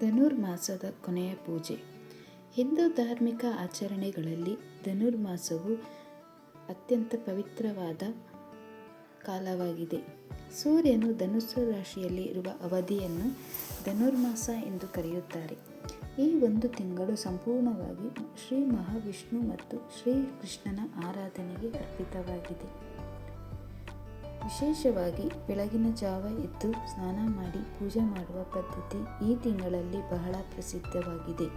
ಧನುರ್ಮಾಸದ ಕೊನೆಯ ಪೂಜೆ. ಹಿಂದೂ ಧಾರ್ಮಿಕ ಆಚರಣೆಗಳಲ್ಲಿ ಧನುರ್ಮಾಸವು ಅತ್ಯಂತ ಪವಿತ್ರವಾದ ಕಾಲವಾಗಿದೆ. ಸೂರ್ಯನು ಧನುಸ್ಸು ರಾಶಿಯಲ್ಲಿ ಇರುವ ಅವಧಿಯನ್ನು ಧನುರ್ಮಾಸ ಎಂದು ಕರೆಯುತ್ತಾರೆ. ಈ ಒಂದು ತಿಂಗಳು ಸಂಪೂರ್ಣವಾಗಿ ಶ್ರೀ ಮಹಾವಿಷ್ಣು ಮತ್ತು ಶ್ರೀ ಕೃಷ್ಣನ ಆರಾಧನೆಗೆ ಅರ್ಪಿತವಾಗಿದೆ. ವಿಶೇಷವಾಗಿ ಬೆಳಗಿನ ಜಾವ ಎದ್ದು ಸ್ನಾನ ಮಾಡಿ ಪೂಜೆ ಮಾಡುವ ಪದ್ಧತಿ ಈ ತಿಂಗಳಲ್ಲಿ ಬಹಳ ಪ್ರಸಿದ್ಧವಾಗಿದೆ.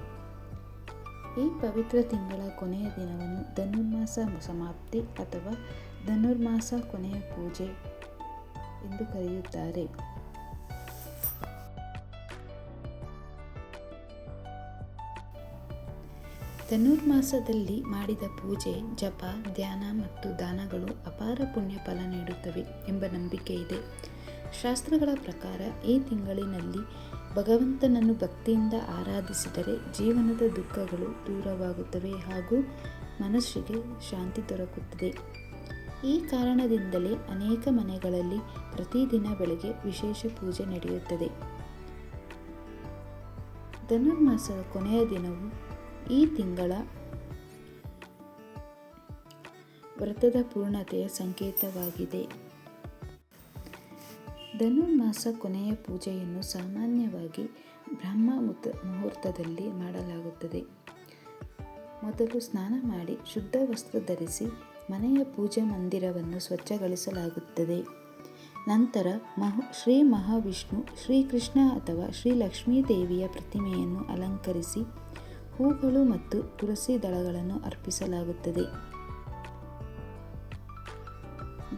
ಈ ಪವಿತ್ರ ತಿಂಗಳ ಕೊನೆಯ ದಿನವನ್ನು ಧನುರ್ಮಾಸ ಸಮಾಪ್ತಿ ಅಥವಾ ಧನುರ್ಮಾಸ ಕೊನೆಯ ಪೂಜೆ ಎಂದು ಕರೆಯುತ್ತಾರೆ. ಧನುರ್ಮಾಸದಲ್ಲಿ ಮಾಡಿದ ಪೂಜೆ, ಜಪ, ಧ್ಯಾನ ಮತ್ತು ದಾನಗಳು ಅಪಾರ ಪುಣ್ಯ ಫಲ ನೀಡುತ್ತವೆ ಎಂಬ ನಂಬಿಕೆ ಇದೆ. ಶಾಸ್ತ್ರಗಳ ಪ್ರಕಾರ ಈ ತಿಂಗಳಿನಲ್ಲಿ ಭಗವಂತನನ್ನು ಭಕ್ತಿಯಿಂದ ಆರಾಧಿಸಿದರೆ ಜೀವನದ ದುಃಖಗಳು ದೂರವಾಗುತ್ತವೆ ಹಾಗೂ ಮನಸ್ಸಿಗೆ ಶಾಂತಿ ದೊರಕುತ್ತದೆ. ಈ ಕಾರಣದಿಂದಲೇ ಅನೇಕ ಮನೆಗಳಲ್ಲಿ ಪ್ರತಿದಿನ ಬೆಳಗ್ಗೆ ವಿಶೇಷ ಪೂಜೆ ನಡೆಯುತ್ತದೆ. ಧನುರ್ಮಾಸದ ಕೊನೆಯ ದಿನವು ಈ ತಿಂಗಳ ವ್ರತದ ಪೂರ್ಣತೆಯ ಸಂಕೇತವಾಗಿದೆ. ಧನುರ್ಮಾಸ ಕೊನೆಯ ಪೂಜೆಯನ್ನು ಸಾಮಾನ್ಯವಾಗಿ ಬ್ರಹ್ಮ ಮುಹೂರ್ತದಲ್ಲಿ ಮಾಡಲಾಗುತ್ತದೆ. ಮೊದಲು ಸ್ನಾನ ಮಾಡಿ ಶುದ್ಧ ವಸ್ತ್ರ ಧರಿಸಿ ಮನೆಯ ಪೂಜೆ ಮಂದಿರವನ್ನು ಸ್ವಚ್ಛಗೊಳಿಸಲಾಗುತ್ತದೆ. ನಂತರ ಮಹ, ಶ್ರೀ ಮಹಾವಿಷ್ಣು, ಶ್ರೀಕೃಷ್ಣ ಅಥವಾ ಶ್ರೀ ಲಕ್ಷ್ಮೀ ದೇವಿಯ ಪ್ರತಿಮೆಯನ್ನು ಅಲಂಕರಿಸಿ ಹೂಗಳು ಮತ್ತು ತುಳಸಿ ದಳಗಳನ್ನು ಅರ್ಪಿಸಲಾಗುತ್ತದೆ.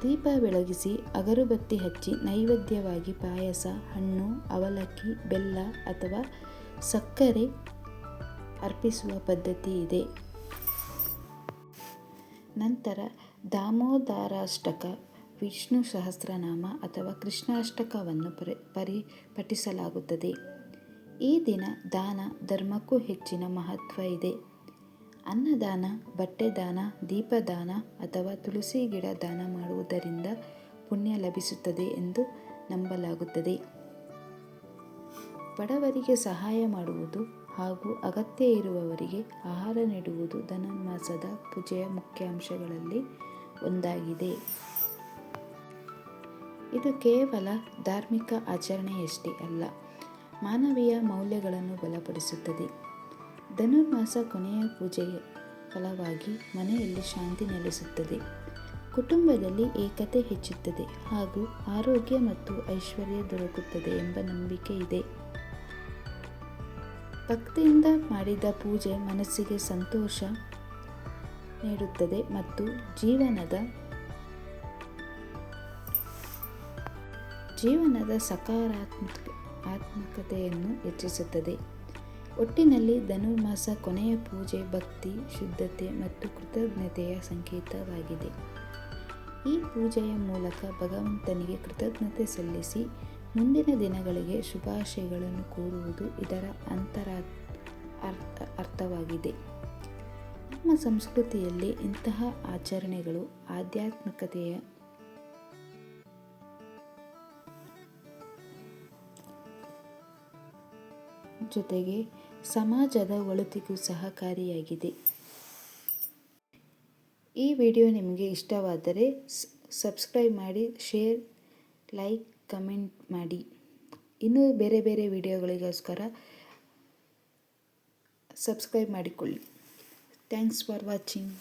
ದೀಪ ಬೆಳಗಿಸಿ ಅಗರುಬತ್ತಿ ಹಚ್ಚಿ ನೈವೇದ್ಯವಾಗಿ ಪಾಯಸ, ಹಣ್ಣು, ಅವಲಕ್ಕಿ, ಬೆಲ್ಲ ಅಥವಾ ಸಕ್ಕರೆ ಅರ್ಪಿಸುವ ಪದ್ಧತಿ ಇದೆ. ನಂತರ ದಾಮೋದರಾಷ್ಟಕ ವಿಷ್ಣು ಸಹಸ್ರನಾಮ ಅಥವಾ ಕೃಷ್ಣಾಷ್ಟಕವನ್ನು ಪರಿ ಪರಿ ಪಠಿಸಲಾಗುತ್ತದೆ ಈ ದಿನ ದಾನ ಧರ್ಮಕ್ಕೂ ಹೆಚ್ಚಿನ ಮಹತ್ವ ಇದೆ. ಅನ್ನದಾನ ಬಟ್ಟೆ ದಾನ ದೀಪದಾನ ಅಥವಾ ತುಳಸಿ ಗಿಡ ದಾನ ಮಾಡುವುದರಿಂದ ಪುಣ್ಯ ಲಭಿಸುತ್ತದೆ ಎಂದು ನಂಬಲಾಗುತ್ತದೆ. ಬಡವರಿಗೆ ಸಹಾಯ ಮಾಡುವುದು ಹಾಗೂ ಅಗತ್ಯ ಇರುವವರಿಗೆ ಆಹಾರ ನೀಡುವುದು ಧನುರ್ಮಾಸದ ಪೂಜೆಯ ಮುಖ್ಯ ಅಂಶಗಳಲ್ಲಿ ಒಂದಾಗಿದೆ. ಇದು ಕೇವಲ ಧಾರ್ಮಿಕ ಆಚರಣೆಯಷ್ಟೇ ಅಲ್ಲ ಮಾನವೀಯ ಮೌಲ್ಯಗಳನ್ನು ಬಲಪಡಿಸುತ್ತದೆ. ಧನುರ್ಮಾಸ ಕೊನೆಯ ಪೂಜೆಯ ಫಲವಾಗಿ ಮನೆಯಲ್ಲಿ ಶಾಂತಿ ನೆಲೆಸುತ್ತದೆ. ಕುಟುಂಬದಲ್ಲಿ ಏಕತೆ ಹೆಚ್ಚುತ್ತದೆ ಹಾಗೂ ಆರೋಗ್ಯ ಮತ್ತು ಐಶ್ವರ್ಯ ದೊರಕುತ್ತದೆ ಎಂಬ ನಂಬಿಕೆ ಇದೆ. ಭಕ್ತಿಯಿಂದ ಮಾಡಿದ ಪೂಜೆ ಮನಸ್ಸಿಗೆ ಸಂತೋಷ ನೀಡುತ್ತದೆ ಮತ್ತು ಜೀವನದ ಜೀವನದ ಸಕಾರಾತ್ಮಕ ಆತ್ಮಕತೆಯನ್ನು ಹೆಚ್ಚಿಸುತ್ತದೆ. ಒಟ್ಟಿನಲ್ಲಿ ಧನುರ್ಮಾಸ ಕೊನೆಯ ಪೂಜೆ, ಭಕ್ತಿ, ಶುದ್ಧತೆ ಮತ್ತು ಕೃತಜ್ಞತೆಯ ಸಂಕೇತವಾಗಿದೆ. ಈ ಪೂಜೆಯ ಮೂಲಕ ಭಗವಂತನಿಗೆ ಕೃತಜ್ಞತೆ ಸಲ್ಲಿಸಿ ಮುಂದಿನ ದಿನಗಳಿಗೆ ಶುಭಾಶಯಗಳನ್ನು ಕೋರುವುದು ಇದರ ಅಂತರ ಅರ್ಥ, ಅರ್ಥವಾಗಿದೆ. ನಮ್ಮ ಸಂಸ್ಕೃತಿಯಲ್ಲಿ ಇಂತಹ ಆಚರಣೆಗಳು ಆಧ್ಯಾತ್ಮಿಕತೆಯ ಜೊತೆಗೆ ಸಮಾಜದ ಒಳಿತಿಗೂ ಸಹಕಾರಿಯಾಗಿದೆ. ಈ ವಿಡಿಯೋ ನಿಮಗೆ ಇಷ್ಟವಾದರೆ ಸಬ್ಸ್ಕ್ರೈಬ್ ಮಾಡಿ, ಶೇರ್, ಲೈಕ್, ಕಮೆಂಟ್ ಮಾಡಿ. ಇನ್ನೂ ಬೇರೆ ಬೇರೆ ವಿಡಿಯೋಗಳಿಗೋಸ್ಕರ ಸಬ್ಸ್ಕ್ರೈಬ್ ಮಾಡಿಕೊಳ್ಳಿ. Thanks for watching.